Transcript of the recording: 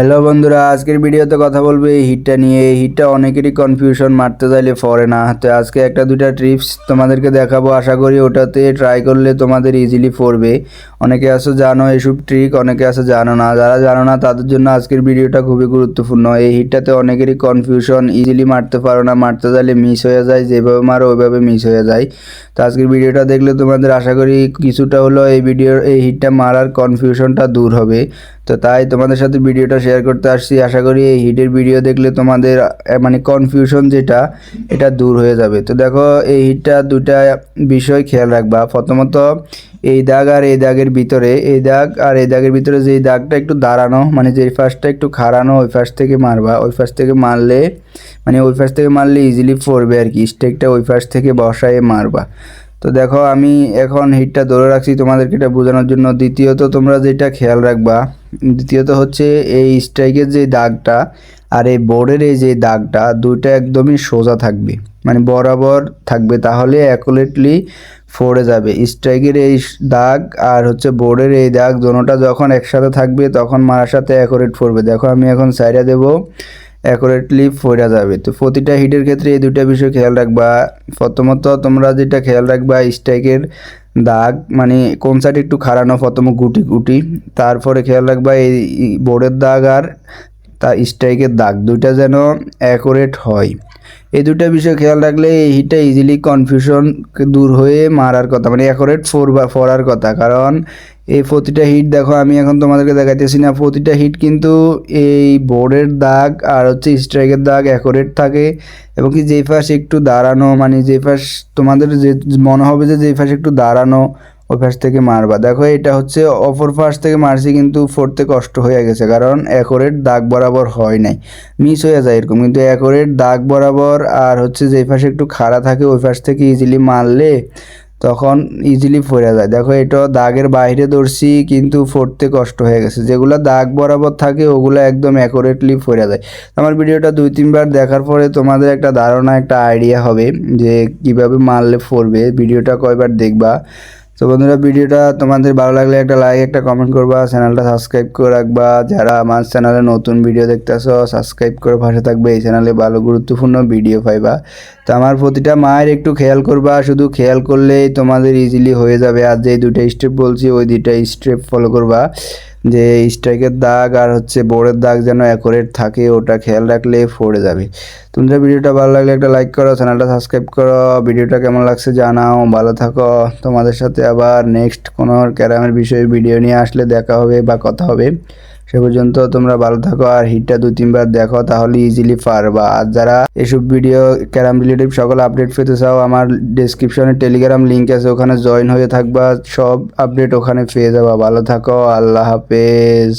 Hello বন্ধুরা, আজকের ভিডিওতে কথা বলব এই হিটটা নিয়ে। এই হিটটা অনেকেরই কনফিউশন মারতে চাইলে পড়ে না। তো আজকে একটা দুইটা ট্রিপস তোমাদেরকে দেখাবো। আশা করি ওটাতে ট্রাই করলে তোমাদের ইজিলি পড়বে। অনেকে আছে জানো এসব ট্রিক অনেকে আছে জানো না। যারা জানো না, তাদের জন্য আজকের ভিডিওটা খুবই গুরুত্বপূর্ণ। এই হিটটাতে অনেকেরই কনফিউশন ইজিলি মারতে পারো না। মারতে চাইলে মিস হয়ে যায়। যেভাবে মারো, ওইভাবে মিস হয়ে যায়। তো আজকের ভিডিওটা দেখলে তোমাদের আশা করি কিছুটা হলো এই ভিডিওর এই হিটটা মারার কনফিউশনটা দূর হবে। তো তাই তোমাদের সাথে ভিডিওটা শেয়ার করতে আসছি। আশা করি এই হিটের ভিডিও দেখলে তোমাদের মানে কনফিউশন যেটা, এটা দূর হয়ে যাবে। তো দেখো, এই হিটটা দুটা বিষয় খেয়াল রাখবা। প্রথমত, এই দাগ আর এই দাগের ভিতরে, এই দাগ আর এই দাগের ভিতরে যে দাগটা একটু দাঁড়ানো মানে যে ফার্স্টটা একটু খাড়ানো, ওই ফার্স্ট থেকে মারবা। ওই ফার্স্ট থেকে মারলে মানে ওই ফার্স্ট থেকে মারলে ইজিলি পড়বে আর কি। স্টেকটা ওই ফার্স্ট থেকে বসায় মারবা। তো দেখো, আমি এখন হিটটা ধরে রাখছি তোমাদেরকে এটা বোঝানোর জন্য। দ্বিতীয়ত, তোমরা যেটা খেয়াল রাখবা দ্বিতীয়ত হচ্ছে এই স্ট্রাইকের যে দাগটা আর এই বোর্ডের এই যে দাগটা, দুইটা একদমই সোজা থাকবে মানে বরাবর থাকবে, তাহলে অ্যাকুরেটলি ফোড়ে যাবে। স্ট্রাইকের এই দাগ আর হচ্ছে বোর্ডের এই দাগ, দোনোটা যখন একসাথে থাকবে, তখন মারার সাথে অ্যাকুরেট ফোরবে দেখো আমি এখন সাইডে দেবো অ্যাকুরেটলি ফোরা যাবে। তো প্রতিটা হিটের ক্ষেত্রে এই দুটা বিষয় খেয়াল রাখবা। প্রথমত তোমরা যেটা খেয়াল রাখবা স্ট্রাইকের দাগ মানে কোন সাইড একটু খাড়ানো, প্রথম গুটি গুটি। তারপরে খেয়াল রাখবা, এই বোর্ডের দাগ আর তা স্ট্রাইকের দাগ। দুইটা যেন অ্যাকুরেট হয়। এই দুটো বিষয় খেয়াল রাখলে এই হিটটা ইজিলি কনফিউশন দূর হয়ে মারার কথা মানে অ্যাকুরেট ফোর বা ফরার কথা। কারণ এই প্রতিটা হিট দেখো, আমি এখন তোমাদেরকে দেখাইতেছি না, প্রতিটা হিট কিন্তু এই বোর্ডের দাগ আর হচ্ছে স্ট্রাইকের দাগ অ্যাকুরেট থাকে এবং কি যেই পাশ একটু দাঁড়ানো মানে যেই পাশ তোমাদের যে মনে হবে যে যেই পাশ একটু দাঁড়ানো ওই পাশ থেকে মারবা। দেখো, এটা হচ্ছে অপর পাশ থেকে মারছি, কিন্তু ফোরতে কষ্ট হয়ে গেছে, কারণ অ্যাকোরেট দাগ বরাবর হয় নাই। মিস হয়ে যায় এরকম, কিন্তু অ্যাকোরেট দাগ বরাবর আর হচ্ছে যেই পাশে একটু খাড়া থাকে, ওই পাশ থেকে ইজিলি মারলে তখন ইজিলি ফোরা যায়। দেখো, এটা দাগের বাইরে ধরছি, কিন্তু ফোরতে কষ্ট হয়ে গেছে। যেগুলো দাগ বরাবর থাকে, ওগুলো একদম অ্যাকুরেটলি ফোরা যায়। আমার ভিডিওটা দুই, তিনবার দেখার পরে তোমাদের একটা ধারণা, একটা আইডিয়া হবে যে কীভাবে মারলে ফোরবে ভিডিওটা কয়বার দেখবা? তো বন্ধুরা, ভিডিওটা তোমাদের ভালো লাগলে একটা লাইক একটা কমেন্ট করবা চ্যানেলটা সাবস্ক্রাইব করে রাখবা। যারা আমার চ্যানেলে নতুন ভিডিও দেখতেছো সাবস্ক্রাইব করে ভাষা থাকবে। এই চ্যানেলে ভালো গুরুত্বপূর্ণ ভিডিও পাইবা। তো আমার প্রতিটা মায়ের একটু খেয়াল করবা, শুধু খেয়াল করলেই তোমাদের ইজিলি হয়ে যাবে। আর যে দুইটা স্টেপ বলছি, ওই দুইটা স্টেপ ফলো করবা। যে স্ট্রাইকের দাগ আর হচ্ছে বোর্ডের দাগ যেন অ্যাকুরেট থাকে, ওটা খেয়াল রাখলে ফোড়ে যাবে। তোমরা ভিডিওটা ভালো লাগলে একটা লাইক করো চ্যানেলটা সাবস্ক্রাইব করো। ভিডিওটা কেমন লাগছে জানাও, ভালো থাকো। তোমাদের সাথে আবার নেক্সট কোনো ক্যারামের বিষয়ে ভিডিও নিয়ে আসলে দেখা হবে বা কথা হবে। সে পর্যন্ত তোমরা ভালো থাকো আর হিটটা দু তিনবার দেখো, তাহলে ইজিলি পারবা। আর যারা এসব ভিডিও ক্যারাম রিলেটিভ সকল আপডেট পেতে চাও, আমার ডিসক্রিপশনে টেলিগ্রাম লিঙ্ক আছে, ওখানে জয়েন হয়ে থাকবা, সব আপডেট ওখানে পেয়ে যাবা। ভালো থাকো, আল্লাহ হাফেজ।